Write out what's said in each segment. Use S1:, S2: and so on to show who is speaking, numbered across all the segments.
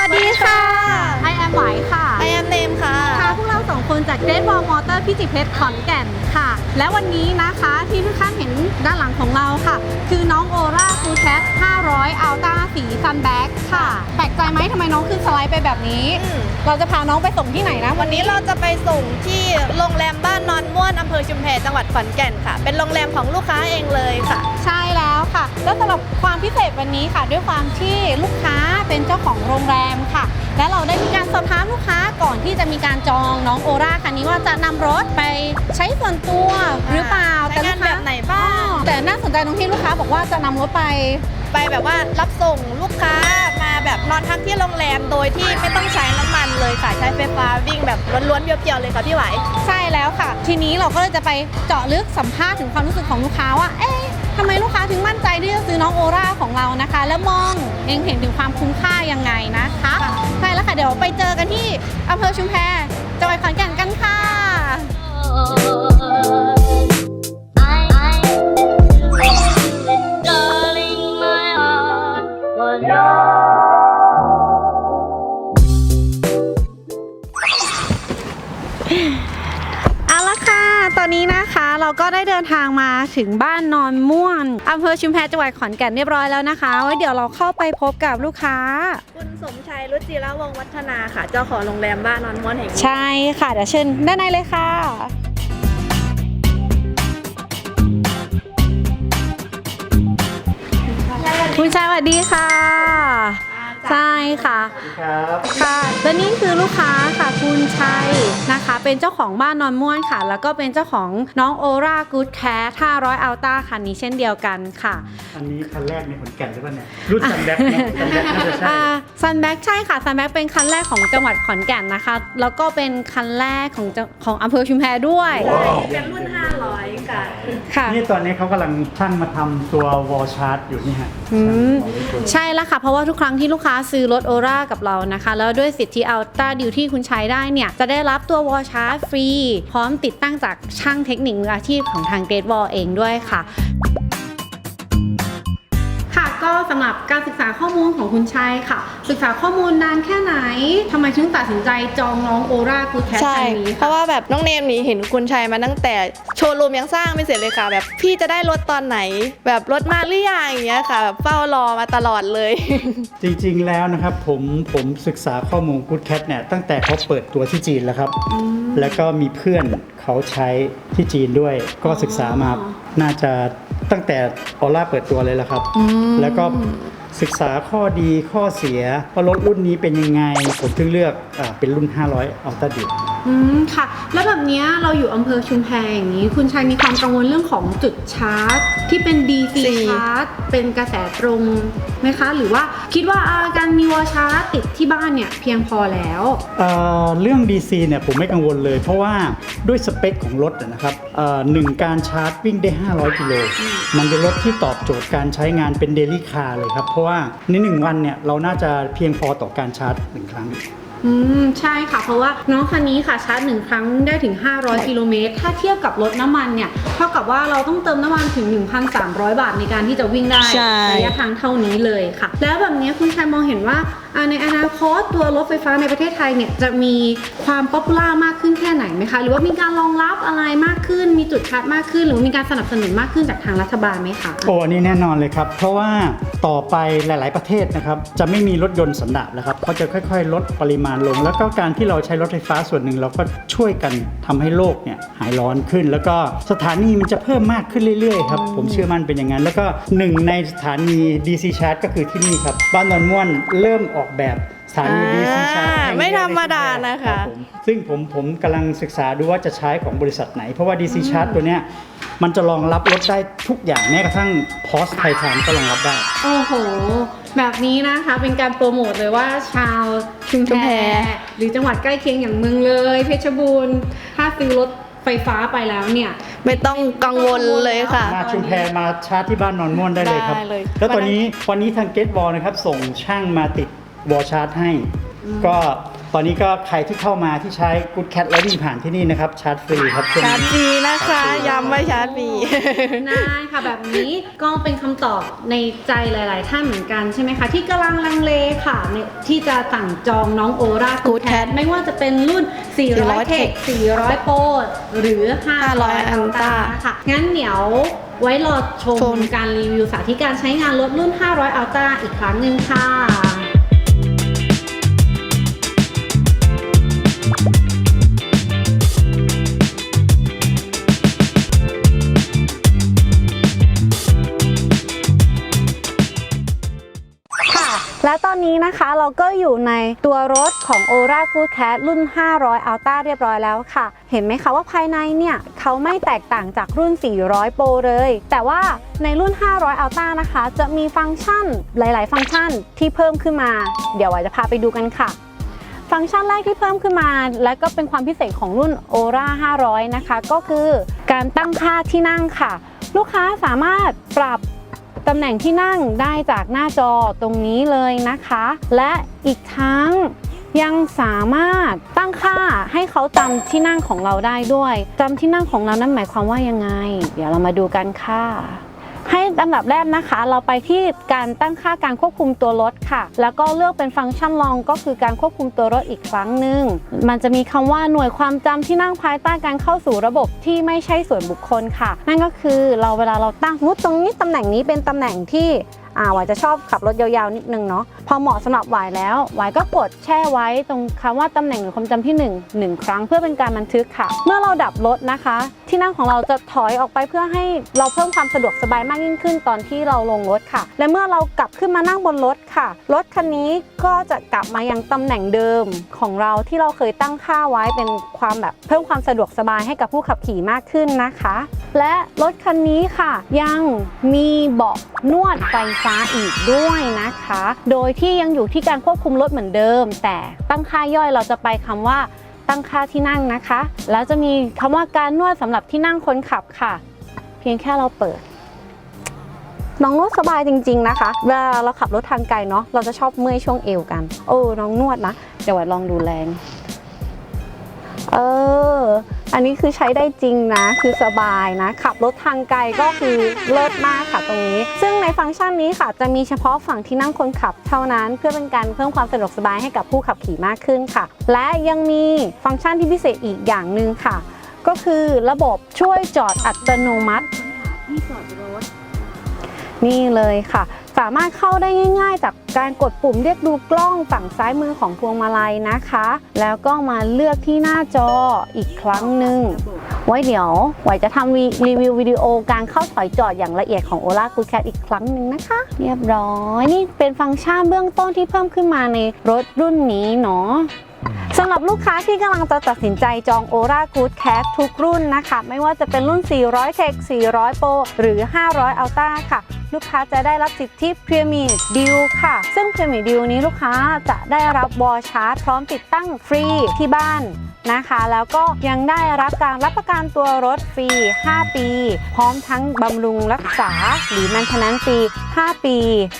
S1: วัสดีค่ะ
S2: ไอแอมไหวค่ะ
S1: I am name ค่ะ
S2: ค่ะพวกเราสองคนจากเด d บอลมอเตอร์พิจิตรเพชรขอนแก่นค่ะ และวันนี้นะคะที่ทุกท่านเห็นด้านหลังของเราค่ะ คือน้องโอราฟูแคท500อัลต้าสีซันแบ็กค่ะ แปลกใจไหมทำไมน้องขึ้นสไลด์ไปแบบนี้
S1: อืม
S2: เราจะพาน้องไปส่งที่ไหนนะ
S1: วันนี้เราจะไปส่งที่ อนม่วนอำเภอชุมแพจังหวัดขอนแก่นค่ะ เป็นโรงแรมของลูกค้าเองเลยค่ะ
S2: ใช่แล้วค่ะ แล้วสำหรับความพิเศษวันนี้ค่ะ ด้วยความที่ลูกค้าเป็นเจ้าของโรงแรมค่ะ และเราได้มีการสอบถามลูกค้าก่อนที่จะมีการจองน้องโอราคันนี้ว่าจะนำรถไปใช้ส่วนตัวหรือเปล่า
S1: ใช้งานแบบไหนบ้าง
S2: อ๋อแต่น่าสนใจตรงที่ลูกค้าบอกว่าจะนำรถไป
S1: ไปแบบว่ารับส่งลูกค้ามา แบบนอนพักที่โรงแรมโดยที่ไม่ต้องใช้น้ำมันเลยค่ะ ใช้ไฟฟ้าวิ่งแบบล้วนๆเพียวๆเลยค่ะพี่ไหว
S2: ใช่แล้วค่ะ ทีนี้เราก็เลยจะไปเจาะลึกสัมภาษณ์ถึงความรู้สึกของลูกค้าว่า เอ๊ะทำไมลูกค้าถึงมั่นใจที่จะซื้อน้องโอราของเรานะคะ แล้วมองเองเห็นถึงความคุ้มค่ายังไงนะคะ
S1: ค่ะ
S2: ใช่แล้วค่ะเดี๋ยวไปเจอกันที่อำเภอชุมแพจังหวัดขอนแก่นกันค่ะ ตอนนี้นะคะเราก็ได้เดินทางมาถึงบ้านนอนม่วนอำเภอชุมแพจังหวัดขอนแก่นเรียบร้อยแล้วนะคะไว้เดี๋ยวเราเข้าไปพบกับลูกค้า
S1: คุณสมชัยรุจิรวงศ์วัฒนาค่ะ เจ้าของโรงแรมบ้านนอนม่วนแห่งนี้
S2: ใช่ค่ะเดี๋ยวเชิญด้านในเลยค่ะ คุณชายสวัสดีค่ะ ใช่ค่ะ
S3: ครับ
S2: ค่ะ และนี่คือลูกค้าค่ะคุณชัยนะคะ เป็นเจ้าของบ้านนอนม่วนค่ะ แล้วก็เป็นเจ้าของน้องโอรากูดแคร์500อัลต้าคันนี้เช่นเดียวกันค่ะ
S3: อันนี้คันแรกในขอนแก่นหรือเปล่าเนี่ยรุ่นซันแบ็คเนอะซันแบ็คน่าจะใช่
S2: ซันแบ็กใช่ค่ะซันแบ็กเป็นคันแรกของจังหวัดขอนแก่นนะคะ แล้วก็เป็นคันแรกของจังของอำเภอชุมแพด้วย
S1: เป็นรุ่น 500ค่ะ
S2: ค่ะ
S3: นี่ตอนนี้เขากำลังช่างมาทำตัววอลชาร์ตอยู่นี่ฮะ
S2: อืม
S3: ของตัว
S2: ใช่แล้วค่ะ เพราะว่าทุกครั้งที่ลูกค้าซื้อรถโอรากับเรานะคะ แล้วด้วยสิทธิอัลต้าดิวที่คุณใช้ได้เนี่ย จะได้รับตัววอลชาร์จฟรี พร้อมติดตั้งจากช่างเทคนิคมืออาชีพของทางเกรดวอลเองด้วยค่ะค่ะ ก็สำหรับการศึกษาข้อมูลของคุณชัยค่ะ ศึกษาข้อมูลนานแค่ไหนทำไมถึงตัดสินใจจองน้องโอรากูแคส
S1: ใช่
S2: คันนี้
S1: เพ
S2: ค่ะ
S1: ราะว่าแบบน้องเนมนี่เห็นคุณชัยมาตั้งแต่โชว์รูมยังสร้างไม่เสร็จเลยค่ะ แบบพี่จะได้รถตอนไหน แบบรถมาหรือยังอย่างเงี้ยค่ะ แบบเฝ้ารอมาตลอดเลย
S3: จริงๆแล้วนะครับผมผมศึกษาข้อมูล Good Cat เนี่ยตั้งแต่เขาเปิดตัวที่จีนแล้วครับ แล้วก็มีเพื่อนเขาใช้ที่จีนด้วย ก็ศึกษามาน่าจะ ตั้งแต่ออร่าเปิดตัวเลยละครับ แล้วก็ศึกษาข้อดีข้อเสียว่ารถรุ่นนี้เป็นยังไง ผมถึงเลือกอาเป็นรุ่น 500 Ultra d e
S2: อืมค่ะ แล้วแบบเนี้ยเราอยู่อำเภอชุมแพอย่างนี้ คุณชัยมีความกังวลเรื่องของจุดชาร์จ ที่เป็น DC
S1: สี่
S2: ชาร์จ เป็นกระแสตรงไหมคะ หรือว่าคิดว่าอ่าการมีวอลชาร์จติดที่บ้านเนี่ยเพียงพอแล้ว
S3: เอ่อเรื่อง DC เนี่ยผมไม่กังวลเลย เพราะว่าด้วยสเปคของรถอะนะครับเอ่อหนึ่งการชาร์จวิ่งได้ 500 กิโล มันเป็นรถที่ตอบโจทย์การใช้งานเป็นเดลี่คาร์เลยครับ เพราะว่าในหนึ่งวันเนี่ยเราน่าจะเพียงพอต่อการชาร์จหนึ่งครั้ง
S2: อืมใช่ค่ะ เพราะว่าน้องคันนี้ค่ะชาร์จหนึ่งครั้งได้ถึง 500 กิโลเมตร ถ้าเทียบกับรถน้ำมันเนี่ยเท่ากับว่าเราต้องเติมน้ำมันถึง 1,300 บาทในการที่จะวิ่งได้
S1: ใช่
S2: ระยะทางเท่านี้เลยค่ะ แล้วแบบนี้คุณชัยมองเห็นว่าอ่าในอนาคตตัวรถไฟฟ้าในประเทศไทยเนี่ยจะมีความป๊อปปูล่ามากขึ้นแค่ไหนไหมคะ หรือว่ามีการรองรับอะไรมากขึ้น มีจุดชาร์จมากขึ้น หรือว่ามีการสนับสนุนมากขึ้นจากทางรัฐบาลไหมคะ
S3: โอ้อันนี้แน่นอนเลยครับ เพราะว่าต่อไปหลาย ๆ ประเทศนะครับ จะไม่มีรถยนต์สันดาปแล้วครับเขาจะค่อย ๆ ลดปริมาณลง แล้วก็การที่เราใช้รถไฟฟ้าส่วนหนึ่งเราก็ช่วยกันทำให้โลกเนี่ยหายร้อนขึ้น แล้วก็สถานีมันจะเพิ่มมากขึ้นเรื่อยๆครับผมเชื่อมั่นเป็นอย่างนั้น แล้วก็หนึ่งในสถานี DC Charge ก็คือที่นี่ครับบ้านนอนม่วนเริ่มออกแบบ สถานี DC Charge
S1: อ่า
S3: แห่งเดียว
S1: ไม่ธรรมดานะคะ
S3: รับผมซึ่งผมผมกำลังศึกษาดูว่าจะใช้ของบริษัทไหน เพราะว่า DC Charge ตัวเนี้ยมันจะรองรับรถได้ทุกอย่างแม้กระทั่งพอสไททานก็รองรับได้
S2: โอ้โห แบบนี้นะคะเป็นการโปรโมทเลยว่าชาวชุม
S1: ชุม
S2: แพ
S1: แพ
S2: หรือจังหวัดใกล้เคียงอย่างเมืองเลย เพชรบูรณ์ ถ้าซื้อรถไฟฟ้าไปแล้วเนี่ย
S1: ไม่ต้องกังวลเลยค่ะ
S3: มาชุมแพมาชาร์จที่บ้านนอนม่วนได้เลยครับ
S1: ได้เลย
S3: แล้วตอนนี้วันนี้ทางเกตบอลนะครับส่งช่างมาติด วอลชาร์จให้ ก็ตอนนี้ก็ใครที่เข้ามาที่ใช้ Good Cat แล้ววิ่งผ่านที่นี่นะครับ ชาร์จฟรีครับช่วง
S1: ชาร์จ
S3: นี้
S1: ฟรีนะคะย้ำว่าชาร์จฟรี
S2: ได้ค่ะ แบบนี้ก็เป็นคำตอบในใจหลาย ๆ ท่านเหมือนกันใช่ไหมคะ ที่กำลังลังเลค่ะในที่จะสั่งจองน้องโอรา
S1: Good
S2: กูแท
S1: Cat
S2: ไม่ว่าจะเป็นรุ่น 400เทค 400 โปรหรือ 500อัลตาค่ะ งั้นเดี๋ยวไว้รอช
S1: ช
S2: ม
S1: ม
S2: การรีวิวสาธิตการใช้งานรถรุ่น 500 อัลตาอีกครั้งหนึ่งค่ะค่ะ นี้นะคะเราก็อยู่ในตัวรถของ Ora Good Cat รุ่น 500 Ultra เรียบร้อยแล้วค่ะ เห็นไหมคะว่าภายในเนี่ยเขาไม่แตกต่างจากรุ่น 400 Pro เลย แต่ว่าในรุ่น 500 Ultra นะคะ จะมีฟังก์ชันหลาย ๆ ฟังก์ชันที่เพิ่มขึ้นมา เดี๋ยวไว้จะพาไปดูกันค่ะฟังก์ชันแรกที่เพิ่มขึ้นมา และก็เป็นความพิเศษของรุ่น Ora 500 นะคะ ก็คือการตั้งค่าที่นั่งค่ะ ลูกค้าสามารถปรับ ตำแหน่งที่นั่งได้จากหน้าจอตรงนี้เลยนะคะ และอีกทั้งยังสามารถตั้งค่าให้เขาจำที่นั่งของเราได้ด้วยจำที่นั่งของเรานั้นหมายความว่ายังไง เดี๋ยวเรามาดูกันค่ะ ลำดับแรกนะคะ เราไปที่การตั้งค่าการควบคุมตัวรถค่ะ แล้วก็เลือกเป็นฟังก์ชันลองก็คือการควบคุมตัวรถอีกครั้งหนึ่งมันจะมีคำว่าหน่วยความจำที่นั่งภายใต้การเข้าสู่ระบบที่ไม่ใช่ส่วนบุคคลค่ะ นั่นก็คือเราเวลาเราตั้งมุดตรงนี้ตำแหน่งนี้เป็นตำแหน่งที่ อ่าหวายจะชอบขับรถยาวๆนิดนึงเนาะพอเหมาะสำหรับหวายแล้วหวายก็กดแช่ไว้ตรงคำว่าตำแหน่งหรือความจำที่หนึ่งหนึ่งครั้งเพื่อเป็นการบันทึกค่ะ เมื่อเราดับรถนะคะ ที่นั่งของเราจะถอยออกไปเพื่อให้เราเพิ่มความสะดวกสบายมากยิ่งขึ้นตอนที่เราลงรถค่ะ และเมื่อเรากลับขึ้นมานั่งบนรถค่ะ รถคันนี้ก็จะกลับมายังตำแหน่งเดิมของเราที่เราเคยตั้งค่าไว้เป็นความแบบเพิ่มความสะดวกสบายให้กับผู้ขับขี่มากขึ้นนะคะ และรถคันนี้ค่ะ ยังมีเบาะนวดไฟฟ้าอีกด้วยนะคะ โดยที่ยังอยู่ที่การควบคุมรถเหมือนเดิม แต่ตั้งค่าย่อยเราจะไปคำว่าตั้งค่าที่นั่งนะคะ แล้วจะมีคำว่าการนวดสำหรับที่นั่งคนขับค่ะ เพียงแค่เราเปิดน้องนวดสบายจริง ๆนะคะ เวลาเราขับรถทางไกลเนาะ เราจะชอบเมื่อยช่วงเอวกัน โอ้ น้องนวดนะ เดี๋ยวไว้ลองดูแรง เออ อันนี้คือใช้ได้จริงนะ คือสบายนะ ขับรถทางไกลก็คือเลิศมากค่ะตรงนี้ ซึ่งในฟังก์ชันนี้ค่ะ จะมีเฉพาะฝั่งที่นั่งคนขับเท่านั้น เพื่อเป็นการเพิ่มความสะดวกสบายให้กับผู้ขับขี่มากขึ้นค่ะ และยังมีฟังก์ชันที่พิเศษอีกอย่างหนึ่งค่ะ ก็คือระบบช่วยจอดอัตโนมัติที่จอดรถนี่เลยค่ะ สามารถเข้าได้ง่าย ๆ จากการกดปุ่มเรียกดูกล้องฝั่งซ้ายมือของพวงมาลัยนะคะ แล้วก็มาเลือกที่หน้าจออีกครั้งหนึ่งไว้เดี๋ยวไว้จะทำรีวิววิดีโอการเข้าถอยจอดอย่างละเอียดของ Ola Good Cat อีกครั้งหนึ่งนะคะ เรียบร้อย นี่เป็นฟังก์ชันเบื้องต้นที่เพิ่มขึ้นมาในรถรุ่นนี้เนาะ สำหรับลูกค้าที่กำลังจะตัดสินใจจอง Ora Good Cat ทุกรุ่นนะคะ ไม่ว่าจะเป็นรุ่น 400 Tech 400 Pro หรือ 500 Ultra ค่ะ ลูกค้าจะได้รับสิทธิพรีเมียมดิวค่ะ ซึ่งพรีเมียมดิวนี้ลูกค้าจะได้รับบอชาร์จพร้อมติดตั้งฟรีที่บ้าน นะคะ แล้วก็ยังได้รับการรับประกันตัวรถฟรี 5 ปี พร้อมทั้งบำรุงรักษาหรือ Maintenance ฟรี 5 ปี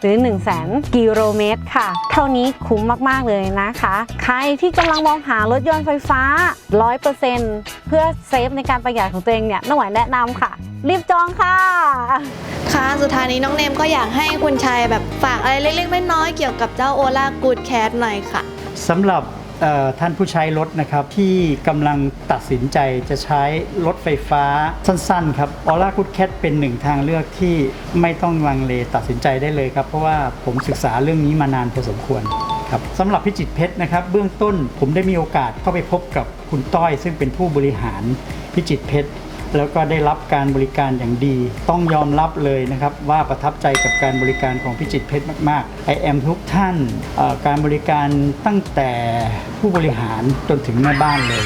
S2: หรือ 1 0 0 0 0แกิโลเมตรค่ะ เท่านี้คุ้มมากๆเลยนะคะ ใครที่กำลังมองหารถยนต์ไฟฟ้า 100%เพื่อเซฟในการประหยัดของตัวเองเนี่ยน้องหวายแนะนำค่ะ รีบจองค่ะ
S1: ค่ะสุดท้ายนี้น้องเนมก็อยากให้คุณชัยแบบฝากอะไรเล็กๆน้อยๆเกี่ยวกับเจ้าโอลากูดแคทหน่อยค่ะ
S3: สำหรับเอ่อ ท่านผู้ใช้รถนะครับที่กำลังตัดสินใจจะใช้รถไฟฟ้าสั้นๆครับออร่าคูดแคทเป็นหนึ่งทางเลือกที่ไม่ต้องลังเลตัดสินใจได้เลยครับ เพราะว่าผมศึกษาเรื่องนี้มานานพอสมควรครับสำหรับพิจิตรเพชรนะครับเบื้องต้นผมได้มีโอกาสเข้าไปพบกับคุณต้อย ซึ่งเป็นผู้บริหารพิจิตรเพชร แล้วก็ได้รับการบริการอย่างดี ต้องยอมรับเลยนะครับว่าประทับใจกับการบริการของพิจิตรเพชรมากๆ I am ทุกท่านการบริการตั้งแต่ผู้บริหารจนถึงแม่บ้านเลย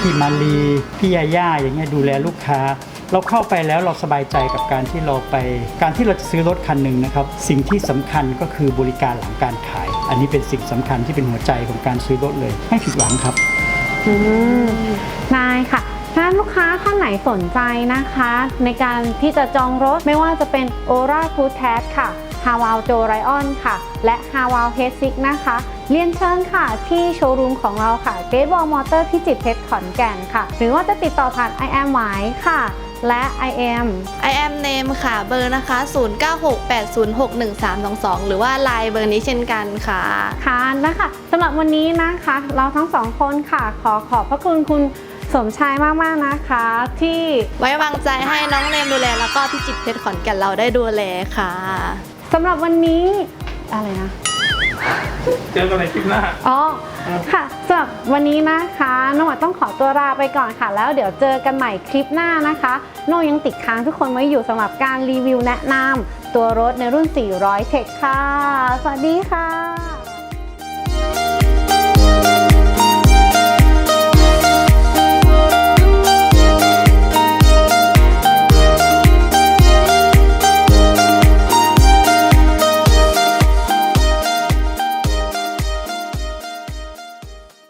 S3: พี่มาลีพี่ยาย่าอย่างเงี้ยดูแลลูกค้าเราเข้าไปแล้วเราสบายใจกับการที่เราไป การที่เราจะซื้อรถคันหนึ่งนะครับ สิ่งที่สำคัญก็คือบริการหลังการขาย อันนี้เป็นสิ่งสำคัญที่เป็นหัวใจของการซื้อรถเลย ไม่ผิดหวังครับ
S2: อืมได้ค่ะ ถ้าลูกค้าท่านไหนสนใจนะคะ ในการที่จะจองรถไม่ว่าจะเป็น Ora Good Cat ค่ะฮาวาวโจไรออนค่ะ และฮาวาวเฮดซิกนะคะ เรียนเชิญค่ะที่โชว์รูมของเราค่ะเกตบอลมอเตอร์พิจิตรเพชรขอนแก่นค่ะ หรือว่าจะติดต่อผ่าน I am หมายค่ะ และ I am
S1: I am name ค่ะเบอร์นะคะ 0968061322 หรือว่าไลน์เบอร์นี้เช่นกันค่ะ
S2: ค่ะนะคะสำหรับวันนี้นะคะ เราทั้งสองคนค่ะ ขอขอบพระคุณคุณ สมชายมากๆนะคะ ที่
S1: ไว้วางใจให้น้องเนมดูแล แล้วก็พี่จิตรเพชรขอนแก่นเราได้ดูแลค่ะ
S2: สำหรับวันนี้อะไรนะ
S4: เจอกันในคลิปหน้า
S2: อ๋อ ค่ะสำหรับวันนี้นะคะน้องหวาต้องขอตัวลาไปก่อนค่ะ แล้วเดี๋ยวเจอกันใหม่คลิปหน้านะคะโน่ยังติดค้างทุกคนไว้อยู่สำหรับการรีวิวแนะนำตัวรถในรุ่น 400 Tech ค่ะ สวัสดีค่ะ